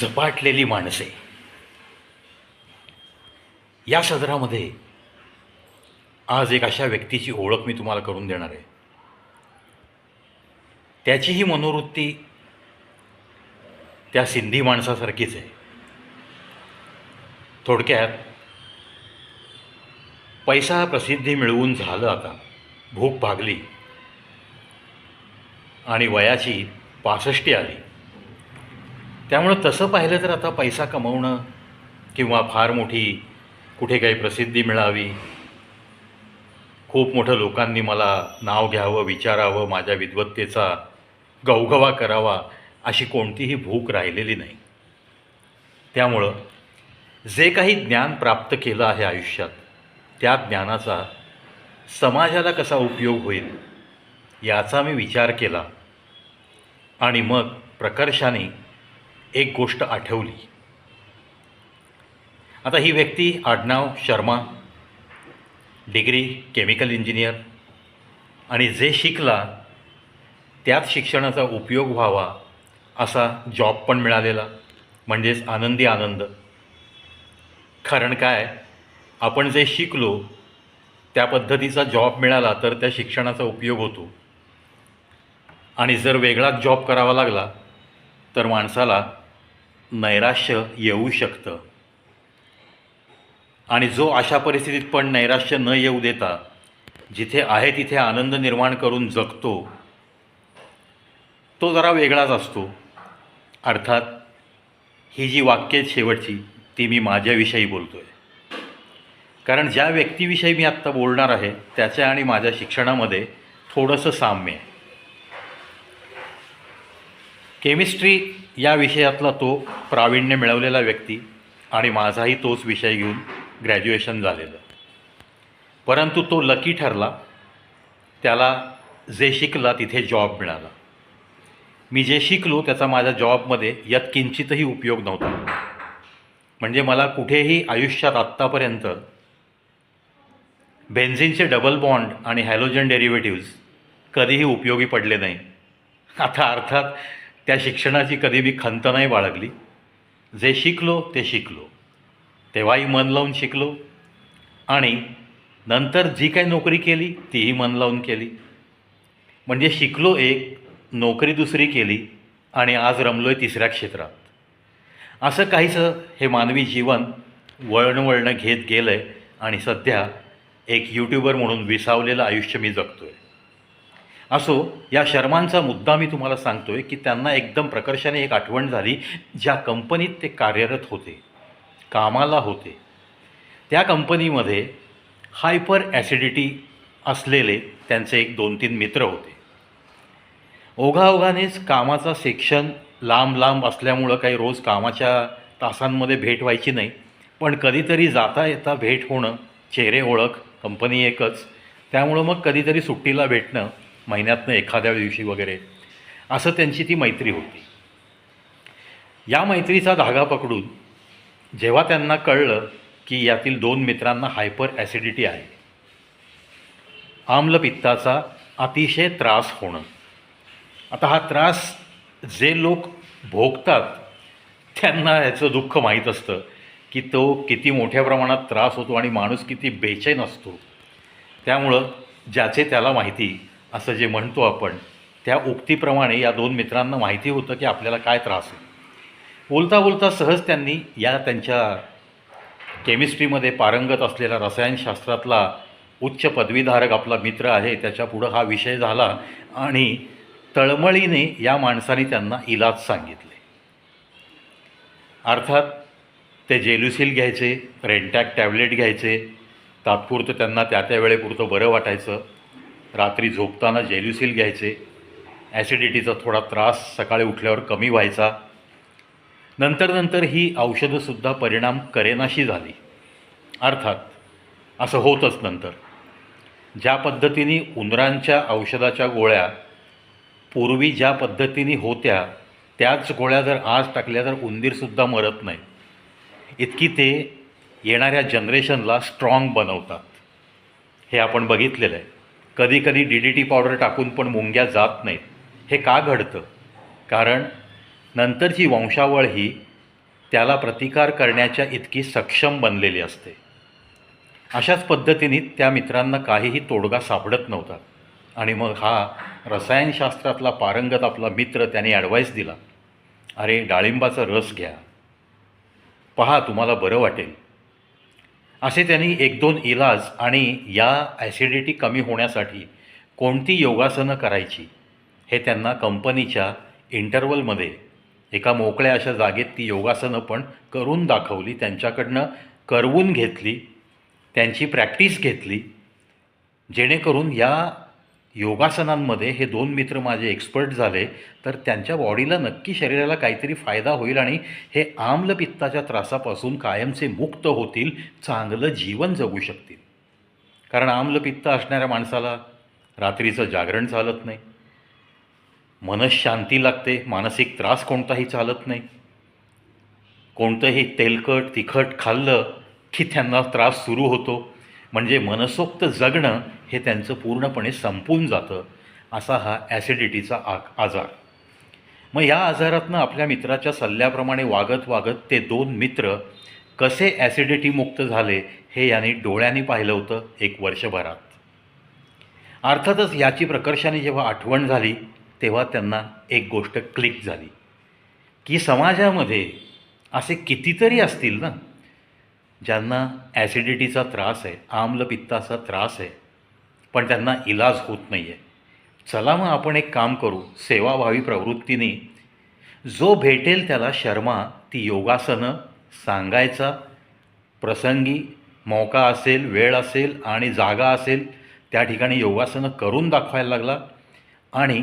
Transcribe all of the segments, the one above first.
झपाटलेली माणसे. या सदरामध्ये आज एक अशा व्यक्तीची ओळख मी तुम्हाला करून देणार आहे. त्याचीही मनोवृत्ती त्या सिंधी माणसासारखीच आहे. थोडक्यात पैसा प्रसिद्धी मिळवून झालं आता भूक भागली आणि वयाची पासष्टी आली. त्यामुळं तसं पाहिलं तर आता पैसा कमवणं किंवा फार मोठी कुठे काही प्रसिद्धी मिळावी खूप मोठं लोकांनी मला नाव घ्यावं विचारावं माझ्या विद्वत्तेचा गवगवा करावा अशी कोणतीही भूक राहिलेली नाही. त्यामुळं जे काही ज्ञान प्राप्त केलं आहे आयुष्यात त्या ज्ञानाचा समाजाला कसा उपयोग होईल याचा मी विचार केला आणि मग प्रकर्षाने एक गोष्ट आठवली. आता ही व्यक्ती आडनाव शर्मा डिग्री केमिकल इंजिनियर आणि जे शिकला त्याच शिक्षणाचा उपयोग व्हावा असा जॉब पण मिळालेला म्हणजेच आनंदी आनंद. कारण काय? आपण जे शिकलो त्या पद्धतीचा जॉब मिळाला तर त्या शिक्षणाचा उपयोग होतो. आणि जर वेगळाच जॉब करावा लागला तर माणसाला नैराश्य येऊ शकतं. आणि जो अशा परिस्थितीत पण नैराश्य न येऊ देता जिथे आहे तिथे आनंद निर्माण करून जगतो तो जरा वेगळाच असतो. अर्थात ही जी वाक्य आहेत शेवटची ती मी माझ्याविषयी बोलतो आहे कारण ज्या व्यक्तीविषयी मी आत्ता बोलणार आहे त्याच्या आणि माझ्या शिक्षणामध्ये थोडंसं साम्य आहे. केमिस्ट्री या विषयातला तो प्रावीण्य मिळवलेला व्यक्ती आणि माझाही तोच विषय घेऊन ग्रॅज्युएशन झालेलं. परंतु तो लकी ठरला. त्याला जे शिकला तिथे जॉब मिळाला. मी जे शिकलो त्याचा माझ्या जॉबमध्ये यात किंचितही उपयोग नव्हता. म्हणजे मला कुठेही आयुष्यात आत्तापर्यंत बेन्झिनचे डबल बॉन्ड आणि हॅलोजन डेरिव्हेटिव्ज कधीही उपयोगी पडले नाही. आता अर्थात त्या शिक्षणाची कधी मी खंत नाही बाळगली. जे शिकलो ते शिकलो. तेव्हाही मन लावून शिकलो. आणि नंतर जी काही नोकरी केली तीही मन लावून केली. म्हणजे शिकलो एक नोकरी दुसरी केली आणि आज रमलो आहे तिसऱ्या क्षेत्रात. असं काहीसं हे मानवी जीवन वळण वळणं घेत गेलं आहे आणि सध्या एक यूट्यूबर म्हणून विसावलेलं आयुष्य मी जगतो आहे असो या शर्मांचा मुद्दा मी तुम्हाला सांगतो आहे की त्यांना एकदम प्रकर्षाने एक आठवण झाली ज्या कंपनीत ते कार्यरत होते कामाला होते. त्या कंपनीमध्ये हायपर ॲसिडिटी असलेले त्यांचे एक दोन तीन मित्र होते. ओघाओघानेच कामाचा सेक्शन लांब लांब असल्यामुळं काही रोज कामाच्या तासांमध्ये भेट व्हायची नाही पण कधीतरी जाता येता भेट होणं चेहरे ओळख कंपनी एकच त्यामुळं मग कधीतरी सुट्टीला भेटणं महिन्यातनं एखाद्या दिवशी वगैरे असं त्यांची ती मैत्री होती. या मैत्रीचा धागा पकडून जेव्हा त्यांना कळलं की यातील दोन मित्रांना हायपर ॲसिडिटी आहे आम्लपित्ताचा अतिशय त्रास होणं. आता हा त्रास जे लोक भोगतात त्यांना याचं दुःख माहीत असतं की तो किती मोठ्या प्रमाणात त्रास होतो आणि माणूस किती बेचैन असतो. त्यामुळं ज्याचे त्याला माहिती असं जे म्हणतो आपण त्या उक्तीप्रमाणे या दोन मित्रांना माहिती होतं की आपल्याला काय त्रास आहे. बोलता बोलता सहज त्यांनी या त्यांच्या केमिस्ट्रीमध्ये पारंगत असलेला रसायनशास्त्रातला उच्च पदवीधारक आपला मित्र आहे त्याच्या पुढं हा विषय झाला आणि तळमळीने या माणसाने त्यांना इलाज सांगितले. अर्थात ते जेल्युसिल घ्यायचे रेंटॅक टॅबलेट घ्यायचे तात्पुरतं त्यांना त्या त्या वेळेपुरतं बरं वाटायचं. रात्री झोपताना जेल्युसिल घ्यायचे. ॲसिडिटीचा थोडा त्रास सकाळी उठल्यावर कमी व्हायचा. नंतर नंतर ही औषधंसुद्धा परिणाम करेनाशी झाली. अर्थात असं होतच नंतर. ज्या पद्धतीने उंदरांच्या औषधाच्या गोळ्या पूर्वी ज्या पद्धतीने होत्या त्याच गोळ्या जर आज टाकल्या तर उंदीरसुद्धा मरत नाही इतकी ते येणाऱ्या जनरेशनला स्ट्रॉंग बनवतात. हे आपण बघितलेलं आहे. कधी कधी डी डी टी पावडर टाकून पण मुंग्या जात नाहीत. हे का घडतं? कारण नंतरची वंशावळ ही त्याला प्रतिकार करण्याच्या इतकी सक्षम बनलेली असते. अशाच पद्धतीने त्या मित्रांना काहीही तोडगा सापडत नव्हता. आणि मग हा रसायनशास्त्रातला पारंगत आपला मित्र त्याने ॲडवाईस दिला. अरे डाळिंबाचा रस घ्या. पहा तुम्हाला बरं वाटेल. असे त्यांनी एक दोन इलाज आणि या ॲसिडिटी कमी होण्यासाठी कोणती योगासनं करायची हे त्यांना कंपनीच्या इंटरवलमध्ये एका मोकळ्या अशा जागेत ती योगासनं पण करून दाखवली त्यांच्याकडनं करवून घेतली त्यांची प्रॅक्टिस घेतली जेणेकरून या योगासनांमध्ये हे दोन मित्र माझे एक्सपर्ट झाले तर त्यांच्या बॉडीला नक्की शरीराला काहीतरी फायदा होईल आणि हे आम्लपित्ताच्या त्रासापासून कायमचे मुक्त होतील चांगलं जीवन जगू शकतील. कारण आम्लपित्त असणाऱ्या माणसाला रात्रीचं जागरण चालत नाही. मनशांती लागते मानसिक त्रास कोणताही चालत नाही. कोणतंही तेलकट तिखट खाल्लं की त्यांना त्रास सुरू होतो. म्हणजे मनसोक्त जगणं हे त्यांचं पूर्णपणे संपून जातं असा हा ॲसिडिटीचा आ आजार. मग या आजारातनं आपल्या मित्राच्या सल्ल्याप्रमाणे वागत वागत ते दोन मित्र कसे ॲसिडिटी मुक्त झाले हे यांनी डोळ्यांनी पाहिलं होतं एक वर्षभरात. अर्थातच याची प्रकर्षाने जेव्हा आठवण झाली तेव्हा त्यांना एक गोष्ट क्लिक झाली. की समाजामध्ये असे कितीतरी असतील ना ज्यांना ॲसिडिटीचा त्रास आहे आम्लपित्ताचा त्रास आहे पण त्यांना इलाज होत नाही आहे चला मग आपण एक काम करू सेवाभावी प्रवृत्तीने. जो भेटेल त्याला शर्मा ती योगासनं सांगायचा प्रसंगी मौका असेल वेळ असेल आणि जागा असेल त्या ठिकाणी योगासनं करून दाखवायला लागला आणि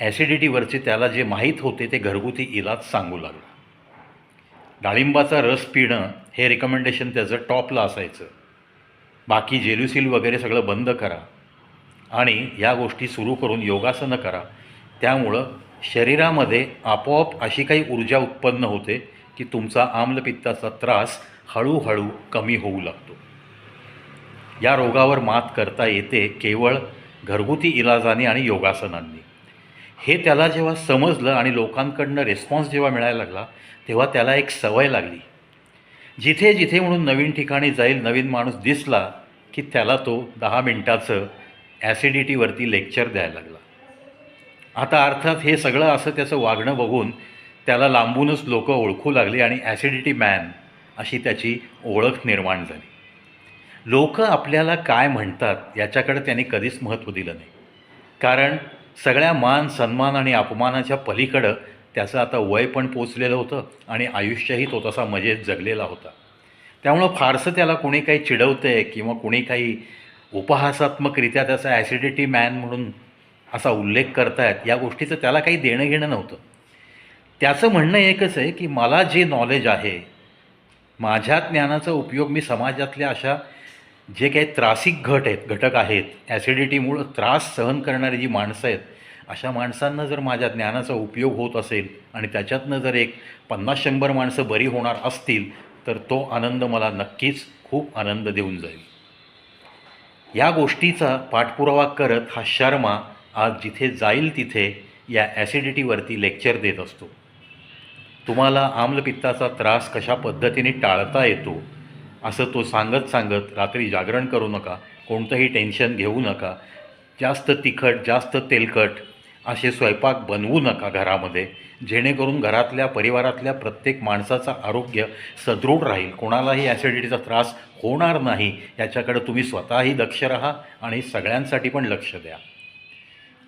ॲसिडिटीवरचे त्याला जे माहीत होते ते घरगुती इलाज सांगू लागला. डाळिंबाचा रस पिणं हे रिकमेंडेशन त्याचं टॉपला असायचं. बाकी जेल्युसिल वगैरे सगळं बंद करा. आणि या गोष्टी सुरू करून योगासनं करा. त्यामुळं शरीरामध्ये आपोआप अशी काही ऊर्जा उत्पन्न होते की तुमचा आम्लपित्ताचा त्रास हळूहळू कमी होऊ लागतो. या रोगावर मात करता येते केवळ घरगुती इलाजाने आणि योगासनांनी. हे त्याला जेव्हा समजलं आणि लोकांकडनं रिस्पॉन्स जेव्हा मिळायला लागला तेव्हा त्याला एक सवय लागली. जिथे जिथे म्हणून नवीन ठिकाणी जाईल नवीन माणूस दिसला की त्याला तो दहा मिनटाचं ॲसिडिटीवरती लेक्चर द्यायला लागला. आता अर्थात हे सगळं असं त्याचं वागणं बघून त्याला लांबूनच लोक ओळखू लागली आणि ॲसिडिटी मॅन अशी त्याची ओळख निर्माण झाली. लोक आपल्याला काय म्हणतात याच्याकडे त्यांनी कधीच महत्त्व दिलं नाही. कारण सगळ्या मान सन्मान आणि अपमानाच्या पलीकडं त्याचं आता वय पण पोचलेलं होतं आणि आयुष्यही तो तसा मजेत जगलेला होता. त्यामुळं फारसं त्याला कोणी काही चिडवतं आहे किंवा कोणी काही उपहासात्मकरित्या त्याचा ॲसिडिटी मॅन म्हणून असा उल्लेख करतायत या गोष्टीचं त्याला काही देणं घेणं नव्हतं. त्याचं म्हणणं एकच आहे की मला जे नॉलेज आहे माझ्या ज्ञानाचा उपयोग मी समाजातल्या अशा जे काही त्रासिक घट आहेत घटक आहेत ॲसिडिटीमुळं त्रास सहन करणारी जी माणसं आहेत अशा माणसांना जर माझ्या ज्ञानाचा उपयोग होत असेल आणि त्याच्यातनं जर एक पन्नास शंभर माणसं बरी होणार असतील तर तो आनंद मला नक्कीच खूप आनंद देऊन जाईल. या गोष्टीचा पाठपुरावा करत हा शर्मा आज जिथे जाईल तिथे या ॲसिडिटीवरती लेक्चर देत असतो. तुम्हाला आम्लपित्ताचा त्रास कशा पद्धतीने टाळता येतो असं तो सांगत सांगत रात्री जागरण करू नका कोणतंही टेन्शन घेऊ नका. जास्त तिखट जास्त तेलकट असे स्वयंपाक बनवू नका घरामध्ये. जेणेकरून घरातल्या परिवारातल्या प्रत्येक माणसाचं आरोग्य सदृढ राहील. कोणालाही ॲसिडिटीचा त्रास होणार नाही. याच्याकडे तुम्ही स्वतःही दक्ष राहा आणि सगळ्यांसाठी पण लक्ष द्या.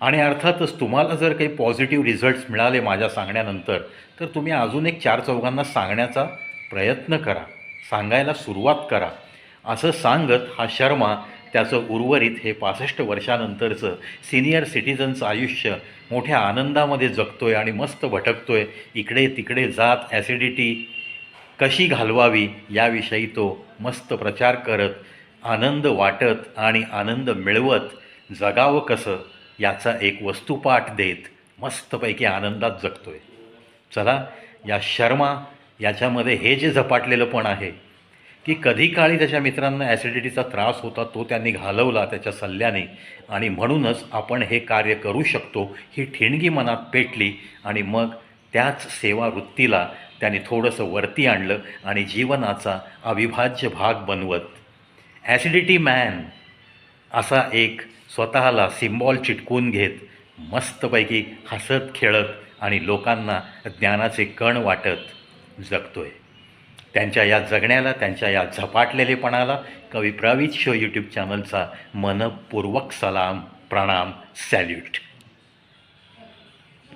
आणि अर्थातच तुम्हाला जर काही पॉझिटिव्ह रिझल्ट्स मिळाले माझ्या सांगण्यानंतर तर तुम्ही अजून एक चार चौघांना सांगण्याचा प्रयत्न करा. सांगायला सुरुवात करा. असं सांगत हा शर्मा त्याचं उर्वरित हे पासष्ट वर्षानंतरचं सिनियर सिटिझन्स आयुष्य मोठ्या आनंदामध्ये जगतोय आणि मस्त भटकतोय. इकडे तिकडे जात ॲसिडिटी कशी घालवावी याविषयी तो मस्त प्रचार करत आनंद वाटत आणि आनंद मिळवत जगावं कसं याचा एक वस्तुपाठ देत मस्तपैकी आनंदात जगतोय. चला या शर्मा याच्यामध्ये हे जे झपाटलेलं पण आहे की कधी काळी त्याच्या मित्रांना ॲसिडिटीचा त्रास होता तो त्यांनी घालवला त्याच्या सल्ल्याने. आणि म्हणूनच आपण हे कार्य करू शकतो ही ठिणगी मनात पेटली आणि मग त्याच सेवावृत्तीला त्याने थोडंसं वरती आणलं आणि जीवनाचा अविभाज्य भाग बनवत. ॲसिडिटी मॅन असा एक स्वतःला सिम्बॉल चिटकून घेत मस्तपैकी हसत खेळत आणि लोकांना ज्ञानाचे कण वाटत जगतोय. त्यांच्या या जगण्याला त्यांच्या या झपाटलेलेपणाला कवी प्रवीत शो यूट्यूब चॅनलचा मनपूर्वक सलाम प्रणाम सॅल्यूट.